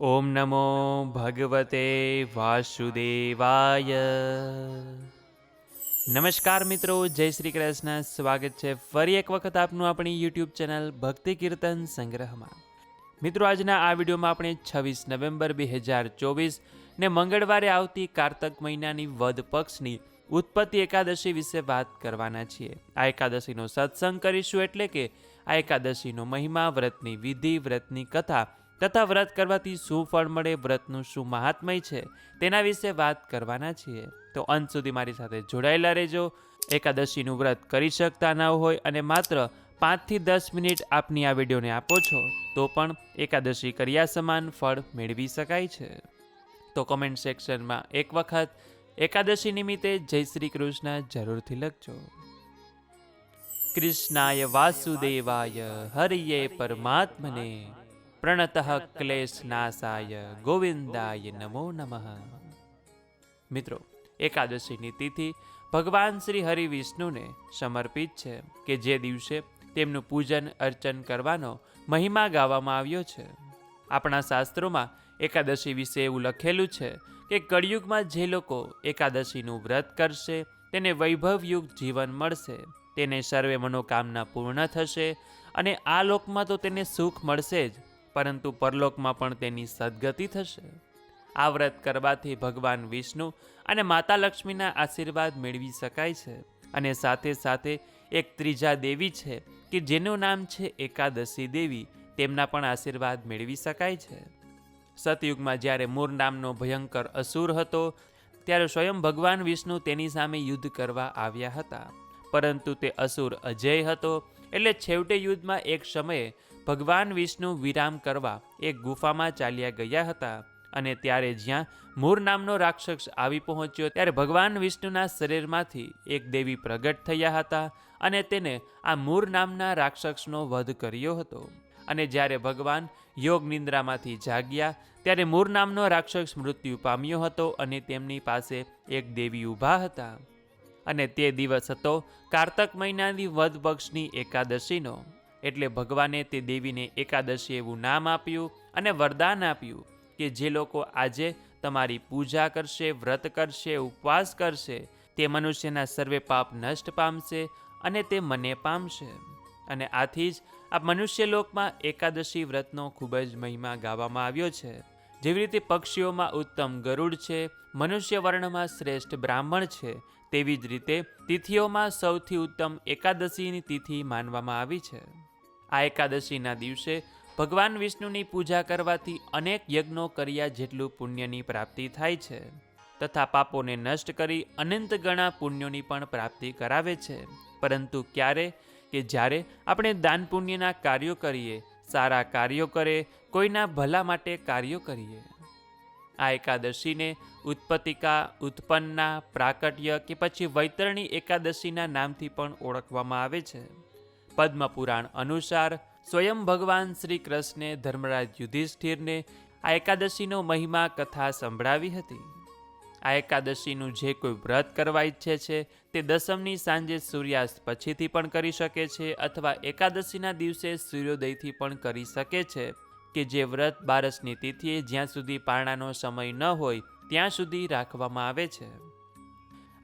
ઓમ નમો ભગવતે વાસુદેવાય. નમસ્કાર મિત્રો, જય શ્રી કૃષ્ણ. સ્વાગત છે ફરી એક વખત આપનું આપણી યુટ્યુબ ચેનલ ભક્તિ કીર્તન સંગ્રહમાં. મિત્રો, આજના આ વિડીયોમાં આપણે છવ્વીસ નવેમ્બર બે હજાર ચોવીસ ને મંગળવારે આવતી કારતક મહિનાની વદ પક્ષની ઉત્પત્તિ એકાદશી વિશે વાત કરવાના છીએ. આ એકાદશીનો સત્સંગ કરીશું એટલે કે આ એકાદશીનો મહિમા, વ્રતની વિધિ, વ્રતની કથા તથા વ્રત કરવાથી શું ફળ મળે, વ્રતનું શું મહાત્મય છે, તેના વિશે વાત કરવાના છીએ. તો અંત સુધી મારી સાથે જોડાયેલા રહેજો. એકાદશીનું વ્રત કરી શકતા ન હોય અને માત્ર પાંચથી દસ મિનિટ આપની આ વિડીયોને આપો છો, તો પણ એકાદશી કર્યા સમાન ફળ મેળવી શકાય છે. તો કોમેન્ટ સેક્શનમાં એક વખત એકાદશી નિમિત્તે જય શ્રી કૃષ્ણ જરૂરથી લખજો. કૃષ્ણાય વાસુદેવાય હરિયે પરમાત્મને પ્રણત ક્લેશનાશાય ગોવિંદાય નમો નમઃ મિત્રો એકાદશીની તિથિ ભગવાન શ્રી હરિ વિષ્ણુને સમર્પિત છે કે જે દિવસે તેમનું પૂજન અર્ચન કરવાનો મહિમા ગાવામાં આવ્યો છે. આપણા શાસ્ત્રોમાં એકાદશી વિશે એવું લખેલું છે કે કળિયુગમાં જે લોકો એકાદશીનું વ્રત કરશે, તેને વૈભવયુગ જીવન મળશે, તેને સર્વે મનોકામના પૂર્ણ થશે અને આ લોકમાં તો તેને સુખ મળશે જ. પરંતુ પરલોકમાં પણ તેની સદગતિ થશે. આ વ્રત કરવાથી ભગવાન વિષ્ણુ અને માતા લક્ષ્મીના આશીર્વાદ મેળવી શકાય છે અને સાથે સાથે એક ત્રીજા દેવી છે કે જેનું નામ છે એકાદશી દેવી, તેમના પણ આશીર્વાદ મેળવી શકાય છે. સતયુગમાં જ્યારે મૂર નામનો ભયંકર અસુર હતો, ત્યારે સ્વયં ભગવાન વિષ્ણુ તેની સામે યુદ્ધ કરવા આવ્યા હતા. પરંતુ તે અસુર અજય હતો એટલે છેવટે યુદ્ધમાં એક સમયે ભગવાન વિષ્ણુ વિરામ કરવા એક ગુફામાં ચાલ્યા ગયા હતા અને ત્યારે જ્યાં મૂર નામનો રાક્ષસ આવી પહોંચ્યો ત્યારે ભગવાન વિષ્ણુના શરીરમાંથી એક દેવી પ્રગટ થયા હતા અને તેને આ મૂર નામના રાક્ષસનો વધ કર્યો હતો. અને જ્યારે ભગવાન યોગ નિંદ્રામાંથી જાગ્યા ત્યારે મૂર નામનો રાક્ષસ મૃત્યુ પામ્યો હતો અને તેમની પાસે એક દેવી ઊભા હતા. અને તે દિવસ હતો કારતક મહિનાની વધ પક્ષની એકાદશીનો. એટલે ભગવાને તે દેવીને એકાદશી એવું નામ આપ્યું અને વરદાન આપ્યું કે જે લોકો આજે તમારી પૂજા કરશે, વ્રત કરશે, ઉપવાસ કરશે, તે મનુષ્યના સર્વે પાપ નષ્ટ પામશે અને તે મને પામશે. અને આથી જ આ મનુષ્ય લોકમાં એકાદશી વ્રતનો ખૂબ જ મહિમા ગાવામાં આવ્યો છે. જેવી રીતે પક્ષીઓમાં ઉત્તમ ગરુડ છે મનુષ્ય વર્ણમાં શ્રેષ્ઠ બ્રાહ્મણ છે, તેવી જ રીતે તિથિઓમાં સૌથી ઉત્તમ એકાદશીની તિથિ માનવામાં આવી છે. આ એકાદશીના દિવસે ભગવાન વિષ્ણુની પૂજા કરવાથી અનેક યજ્ઞો કર્યા જેટલું પુણ્યની પ્રાપ્તિ થાય છે, તથા પાપોને નષ્ટ કરી અનંત ગણા પુણ્યોની પણ પ્રાપ્તિ કરાવે છે. પરંતુ ક્યારે કે જ્યારે આપણે દાન પુણ્યના કાર્યો કરીએ સારા કાર્યો કરે, કોઈના ભલા માટે કાર્યો કરીએ. આ એકાદશીને ઉત્પત્તિકા ઉત્પન્ના, પ્રાકટ્ય કે પછી વૈતરણી એકાદશીના નામથી પણ ઓળખવામાં આવે છે. પદ્મપુરાણ અનુસાર સ્વયં ભગવાન શ્રી કૃષ્ણે ધર્મરાજ યુધિષ્ઠિરને આ એકાદશીનો મહિમા કથા સંભળાવી હતી. આ એકાદશીનું જે કોઈ વ્રત કરવા ઈચ્છે છે, તે દસમની સાંજે સૂર્યાસ્ત પછીથી પણ કરી શકે છે અથવા એકાદશીના દિવસે સૂર્યોદયથી પણ કરી શકે છે કે જે વ્રત બારસની તિથિએ જ્યાં સુધી પારણાનો સમય ન હોય, ત્યાં સુધી રાખવામાં આવે છે.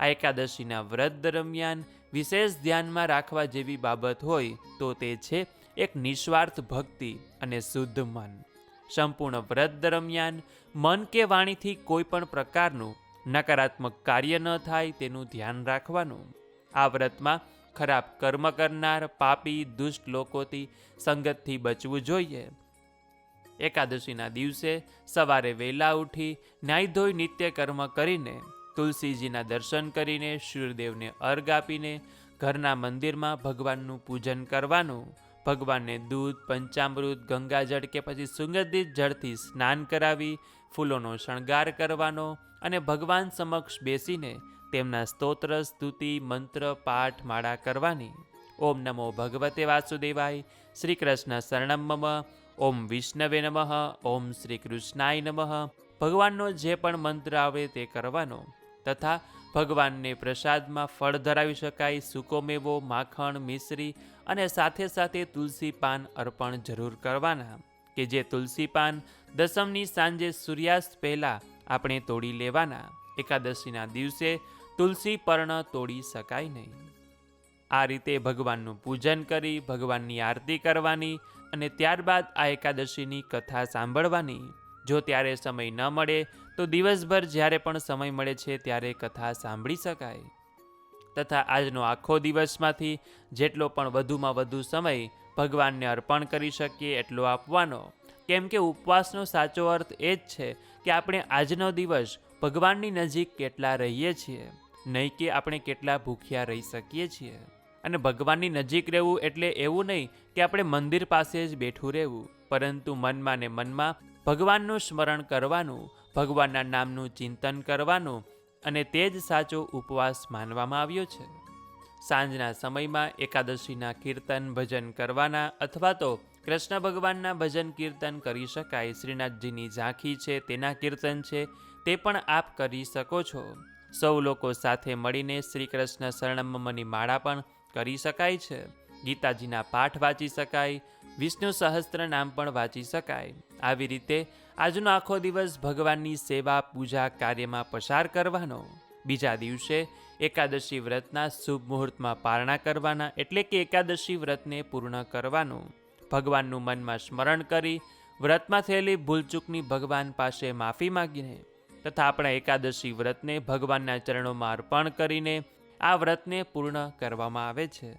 આ એકાદશીના વ્રત દરમિયાન વિશેષ ધ્યાનમાં રાખવા જેવી બાબત હોય, તો તે છે એક નિસ્વાર્થ ભક્તિ અને શુદ્ધ મન. સંપૂર્ણ વ્રત દરમિયાન મન કે વાણીથી કોઈ પણ પ્રકારનું નકારાત્મક કાર્ય ન થાય તેનું ધ્યાન રાખવાનું. આ વ્રતમાં ખરાબ કર્મ કરનાર, પાપી, દુષ્ટ લોકોથી સંગતથી બચવું જોઈએ. એકાદશીના દિવસે સવારે વહેલા ઉઠી ન્યાય ધોઈ નિત્ય કર્મ કરીને, તુલસીજીના દર્શન કરીને સૂર્યદેવને અર્ઘ આપીને ઘરના મંદિરમાં ભગવાનનું પૂજન કરવાનું. ભગવાનને દૂધ, પંચામૃત ગંગાજળ કે પછી સુગંધિત જળથી સ્નાન કરાવી ફૂલોનો શણગાર કરવાનો અને ભગવાન સમક્ષ બેસીને તેમના સ્તોત્ર, સ્તુતિ, મંત્ર, પાઠ, માળા કરવાની. ઓમ નમો ભગવતે વાસુદેવાય. શ્રી કૃષ્ણ શરણમ મમ. ઓમ વિષ્ણવે નમઃ. ઓમ શ્રી કૃષ્ણાય નમઃ. ભગવાનનો જે પણ મંત્ર આવે તે કરવાનો. તથા ભગવાનને પ્રસાદમાં ફળ ધરાવી શકાય, સૂકો મેવો, માખણ, મિશ્રી અને સાથે સાથે તુલસી પાન અર્પણ જરૂર કરવાના. કે જે તુલસી પાન દસમની સાંજે સૂર્યાસ્ત પહેલાં આપણે તોડી લેવાના. એકાદશીના દિવસે તુલસી પર્ણ તોડી શકાય નહીં. આ રીતે ભગવાનનું પૂજન કરી, ભગવાનની આરતી કરવાની અને ત્યારબાદ આ એકાદશીની કથા સાંભળવાની. જો ત્યારે સમય ન મળે, તો દિવસભર જ્યારે પણ સમય મળે છે ત્યારે કથા સાંભળી શકાય. તથા આજનો આખો દિવસમાંથી જેટલો પણ વધુમાં વધુ સમય ભગવાનને અર્પણ કરી શકીએ, એટલો આપવાનો. કેમ કે ઉપવાસનો સાચો અર્થ એ જ છે કે આપણે આજનો દિવસ ભગવાનની નજીક કેટલા રહીએ છીએ, નહીં કે આપણે કેટલા ભૂખ્યા રહી શકીએ છીએ. અને ભગવાનની નજીક રહેવું એટલે એવું નહીં કે આપણે મંદિર પાસે જ બેઠું રહેવું, પરંતુ મનમાં ને મનમાં ભગવાનનું સ્મરણ કરવાનું, ભગવાનના નામનું ચિંતન કરવાનું અને તે જ સાચો ઉપવાસ માનવામાં આવ્યો છે. સાંજના સમયમાં એકાદશીના કીર્તન ભજન કરવાના અથવા તો કૃષ્ણ ભગવાનના ભજન કીર્તન કરી શકાય, શ્રીનાથજીની ઝાંખી છે, તેના કીર્તન છે, તે પણ આપ કરી શકો છો. સૌ લોકો સાથે મળીને શ્રી કૃષ્ણ શરણમની માળા પણ કરી શકાય છે. ગીતાજીના પાઠ વાંચી શકાય, વિષ્ણુ સહસ્ત્ર નામ પણ વાંચી શકાય. આવી રીતે આજનો આખો દિવસ ભગવાનની સેવા, પૂજા, કાર્યમાં પસાર કરવાનો. બીજા દિવસે એકાદશી વ્રતના શુભ મુહૂર્તમાં પારણા કરવાના, એટલે કે એકાદશી વ્રતને પૂર્ણ કરવાનું. ભગવાનનું મનમાં સ્મરણ કરી વ્રતમાં થયેલી ભૂલચૂકની ભગવાન પાસે માફી માગીને તથા આપણા એકાદશી વ્રતને ભગવાનના ચરણોમાં અર્પણ કરીને આ વ્રતને પૂર્ણ કરવામાં આવે છે.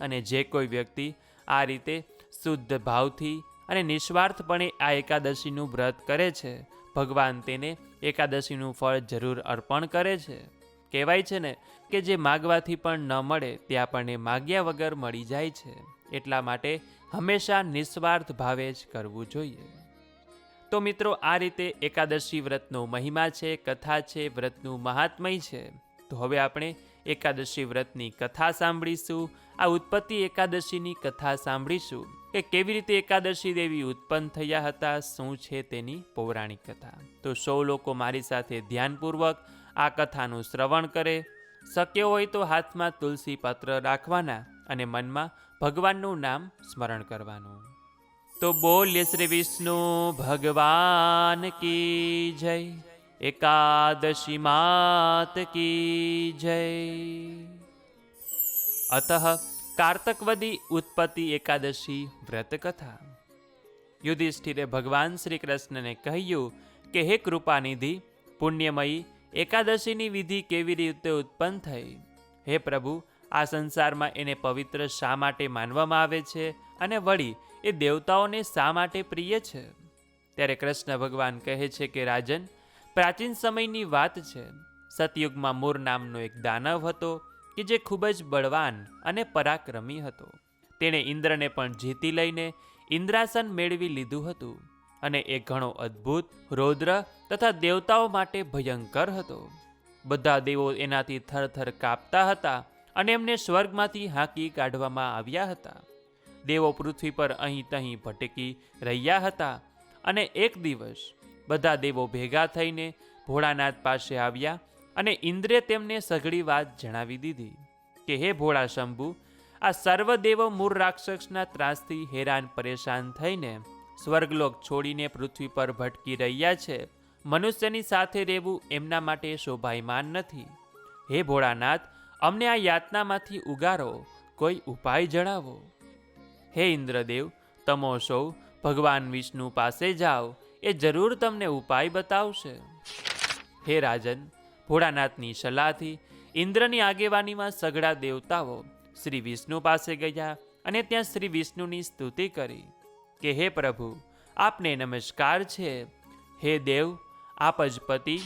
અને જે કોઈ વ્યક્તિ આ રીતે શુદ્ધ ભાવથી અને નિસ્વાર્થપણે આ એકાદશીનું વ્રત કરે છે, ભગવાન તેને એકાદશીનું ફળ જરૂર અર્પણ કરે છે. કહેવાય છે ને કે જે માગવાથી પણ ન મળે તે આપણને માગ્યા વગર મળી જાય છે. એટલા માટે હંમેશા નિસ્વાર્થ ભાવે જ કરવું જોઈએ. તો મિત્રો, આ રીતે એકાદશી વ્રતનો મહિમા છે, કથા છે, વ્રતનું મહાત્મય છે. તો હવે આપણે એકાદશી વ્રતની કથા સાંભળીશું. આ ઉત્પત્તિ એકાદશીની કથા સાંભળીશું કે કેવી રીતે એકાદશી દેવી ઉત્પન્ન થયા હતા, શું છે તેની પૌરાણિક કથા. તો સૌ લોકો મારી સાથે ધ્યાનપૂર્વક આ કથાનું શ્રવણ કરે. શક્ય હોય તો હાથમાં તુલસી પાત્ર રાખવાના. અને મનમાં ભગવાનનું નામ સ્મરણ કરવાનું. તો બોલ્ય શ્રી વિષ્ણુ, ભગવાન કી જય. એકાદશી માત કી જય. અત કાર્તકવદી ઉત્પત્તિ એકાદશી વ્રત કથા યુધિષ્ઠિરે ભગવાન શ્રી કૃષ્ણને કહ્યું કે, હે કૃપાનિધિ, પુણ્યમયી, એકાદશીની વિધિ કેવી રીતે ઉત્પન્ન થઈ? હે પ્રભુ આ સંસારમાં એને પવિત્ર શા માટે માનવામાં આવે છે અને વળી એ દેવતાઓને શા માટે પ્રિય છે? ત્યારે કૃષ્ણ ભગવાન કહે છે કે, રાજન, પ્રાચીન સમયની વાત છે. સતયુગમાં મૂર નામનો એક દાનવ હતો કે જે ખૂબ જ બળવાન અને પરાક્રમી હતો. તેણે ઇન્દ્રને પણ જીતી લઈને ઇન્દ્રાસન મેળવી લીધું હતું અને એ ઘણો અદ્ભુત, રૌદ્ર તથા દેવતાઓ માટે ભયંકર હતો. બધા દેવો એનાથી થરથર કાપતા હતા અને એમને સ્વર્ગમાંથી હાંકી કાઢવામાં આવ્યા હતા. દેવો પૃથ્વી પર અહીં તહીં ભટકી રહ્યા હતા અને એક દિવસ બધા દેવો ભેગા થઈને ભોળાનાથ પાસે આવ્યા અને ઇન્દ્રે તેમને સઘળી વાત જણાવી દીધી કે, હે ભોળા શંભુ, આ સર્વ દેવો મૂળ રાક્ષસના ત્રાસથી હેરાન પરેશાન થઈને સ્વર્ગલોક છોડીને પૃથ્વી પર ભટકી રહ્યા છે. મનુષ્યની સાથે રહેવું એમના માટે શોભાયમાન નથી. હે ભોળાનાથ અમને આ યાતનામાંથી ઉગારો, કોઈ ઉપાય જણાવો? હે ઇન્દ્રદેવ, તમો સૌ ભગવાન વિષ્ણુ પાસે જાઓ, એ જરૂર તમને ઉપાય બતાવશે. હે રાજન, ભોળાનાથની સલાહથી ઇન્દ્રની આગેવાનીમાં સઘળા દેવતાઓ શ્રી વિષ્ણુ પાસે ગયા અને ત્યાં શ્રી વિષ્ણુની સ્તુતિ કરી કે, હે પ્રભુ, આપને નમસ્કાર છે. હે દેવ, આપ જ પતિ,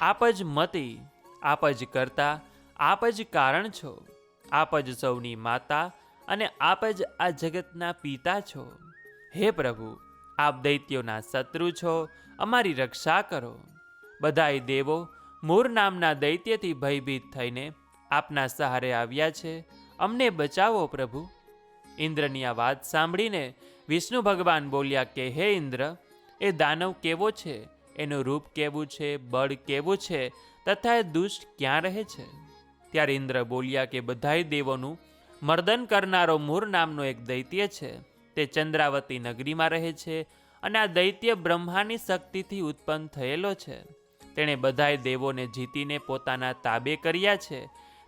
આપ જ મતિ, આપ જ કરતા આપ જ કારણ છો. આપ જ સૌની માતા અને આપ જ આ જગતના પિતા છો. હે પ્રભુ, આપ દૈત્યોના શત્રુ છો. અમારી રક્ષા કરો. બધાય દેવો મૂર નામના દૈત્યથી ભયભીત થઈને આપના સહારે આવ્યા છે. અમને બચાવો પ્રભુ. ઇન્દ્રની આ વાત સાંભળીને વિષ્ણુ ભગવાન બોલ્યા કે, હે ઇન્દ્ર, એ દાનવ કેવો છે? એનું રૂપ કેવું છે? બળ કેવું છે? તથા એ દુષ્ટ ક્યાં રહે છે? ત્યારે ઇન્દ્ર બોલ્યા કે, બધાય દેવોનું મર્દન કરનારો મૂર નામનો એક દૈત્ય છે. તે ચંદ્રાવતી નગરીમાં રહે છે અને આ દૈત્ય બ્રહ્માની શક્તિથી ઉત્પન્ન થયેલો છે. તેણે બધાય દેવોને જીતીને પોતાના તાબે કર્યા છે.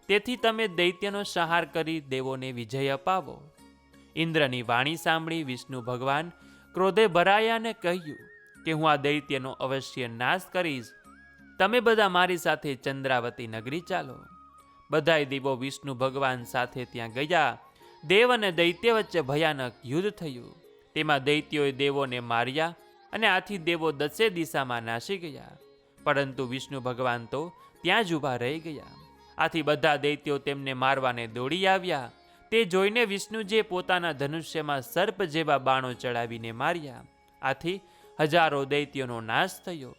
તેથી તમે દૈત્યનો સંહાર કરી દેવોને વિજય અપાવો. ઇન્દ્રની વાણી સાંભળી વિષ્ણુ ભગવાન ક્રોધે ભરાયા અને કહ્યું કે, હું આ દૈત્યનો અવશ્ય નાશ કરીશ. તમે બધા મારી સાથે ચંદ્રાવતી નગરી ચાલો. બધાય દેવો વિષ્ણુ ભગવાન સાથે ત્યાં ગયા. દેવ અને દૈત્ય વચ્ચે ભયાનક યુદ્ધ થયું. તેમાં દૈત્યોએ દેવોને માર્યા અને આથી દેવો દસે દિશામાં નાસી ગયા. પરંતુ વિષ્ણુ ભગવાન તો ત્યાં જ ઊભા રહી ગયા. આથી બધા દૈત્યો તેમને મારવાને દોડી આવ્યા. તે જોઈને વિષ્ણુજીએ પોતાના ધનુષ્યમાં સર્પ જેવા બાણો ચડાવીને માર્યા. આથી હજારો દૈત્યોનો નાશ થયો.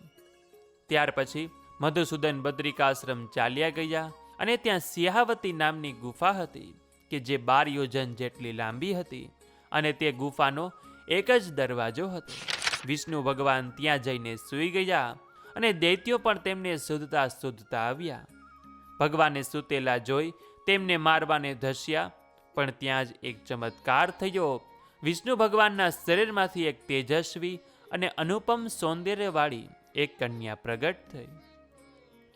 ત્યાર પછી મધુસૂદન બદ્રિકાશ્રમ ચાલ્યા ગયા. અને ત્યાં સિંહાવતી નામની ગુફા હતી કે જે બાર યોજન જેટલી લાંબી હતી અને તે ગુફાનો એક જ દરવાજો હતો. વિષ્ણુ ભગવાન ત્યાં જઈને સૂઈ ગયા અને દૈત્યો પણ તેમને શોધતા શોધતા આવ્યા. ભગવાને સૂતેલા જોઈ તેમને મારવાને ધસ્યા, પણ ત્યાં જ એક ચમત્કાર થયો. વિષ્ણુ ભગવાનના શરીરમાંથી એક તેજસ્વી અને અનુપમ સૌંદર્યવાળી એક કન્યા પ્રગટ થઈ.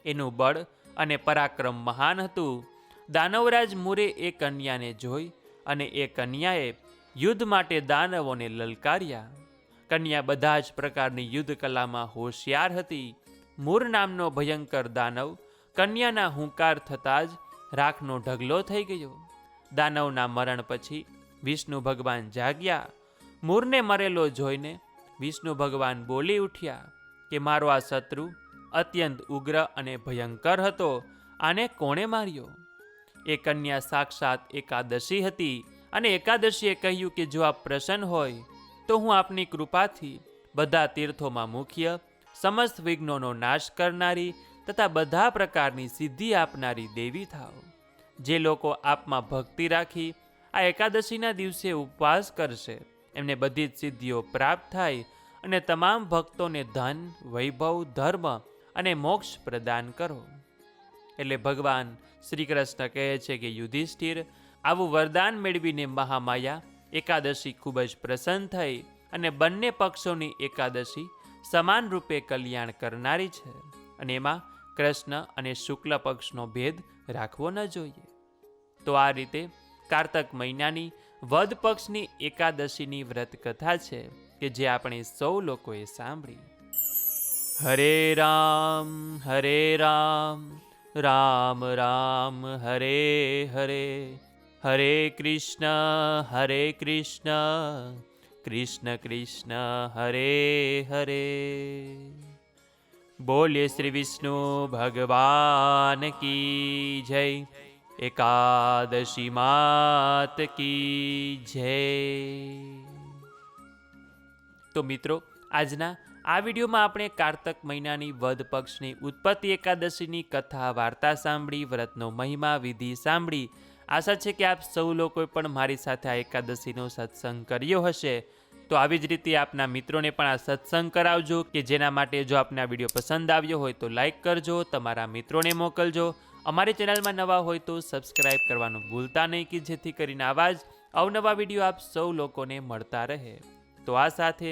એનું બળ અને પરાક્રમ મહાન હતું. દાનવરાજ મુરે એ કન્યાને જોઈ અને એ કન્યાએ યુદ્ધ માટે દાનવોને લલકાર્યા. કન્યા બધા જ પ્રકારની યુદ્ધ કલામાં હોશિયાર હતી. મૂર નામનો ભયંકર દાનવ કન્યાના હુંકાર થતાં જ રાખનો ઢગલો થઈ ગયો. દાનવના મરણ પછી વિષ્ણુ ભગવાન જાગ્યા. મૂરને મરેલો જોઈને વિષ્ણુ ભગવાન બોલી ઉઠ્યા કે મારો આ શત્રુ અત્યંત ઉગ્ર અને ભયંકર હતો. આને કોણે માર્યો? એ કન્યા સાક્ષાત એકાદશી હતી અને એકાદશીએ કહ્યું કે જો આપ પ્રસન્ન હોય, તો હું આપની કૃપાથી બધા તીર્થોમાં મુખ્ય, સમસ્ત વિઘ્નોનો નાશ કરનારી તથા બધા પ્રકારની સિદ્ધિ આપનારી દેવી થાવ. જે લોકો આપમાં ભક્તિ રાખી આ એકાદશીના દિવસે ઉપવાસ કરશે, એમને બધી જ સિદ્ધિઓ પ્રાપ્ત થાય અને તમામ ભક્તોને ધન, વૈભવ, ધર્મ અને મોક્ષ પ્રદાન કરો. એટલે ભગવાન શ્રી કૃષ્ણ કહે છે કે યુધિષ્ઠિર, આવું વરદાન મેળવીને મહામાયા, એકાદશી ખૂબ જ પ્રસન્ન થઈ અને બંને પક્ષોની એકાદશી સમાન રૂપે કલ્યાણ કરનારી છે અને એમાં કૃષ્ણ અને શુક્લ પક્ષનો ભેદ રાખવો ન જોઈએ. તો આ રીતે કારતક મહિનાની વધ પક્ષની એકાદશીની વ્રત કથા છે કે જે આપણે સૌ લોકોએ સાંભળી. હરે રામ હરે રામ રામ રામ હરે હરે હરે કૃષ્ણ હરે કૃષ્ણ કૃષ્ણ કૃષ્ણ હરે હરે બોલ્ય શ્રી વિષ્ણુ ભગવાન કી જય એકાદશી માત કી જય તો મિત્રો આજના આ વિડીયોમાં આપણે કારતક મહિનાની વધ પક્ષની ઉત્પત્તિ એકાદશીની કથા, વાર્તા સાંભળી, વ્રતનો મહિમા, વિધિ સાંભળી. આશા છે કે આપ સૌ લોકોએ પણ મારી સાથે આ એકાદશીનો સત્સંગ કર્યો હશે. તો આવી જ રીતે આપના મિત્રોને પણ આ સત્સંગ કરાવજો કે જેના માટે જો આપને આ વીડિયો પસંદ આવ્યો હોય તો લાઈક કરજો, તમારા મિત્રોને મોકલજો. અમારી ચેનલમાં નવા હોય તો સબસ્ક્રાઈબ કરવાનું ભૂલતા નહીં કે જેથી કરીને આવા જ અવનવા વીડિયો આપ સૌ લોકોને મળતા રહે. તો આ સાથે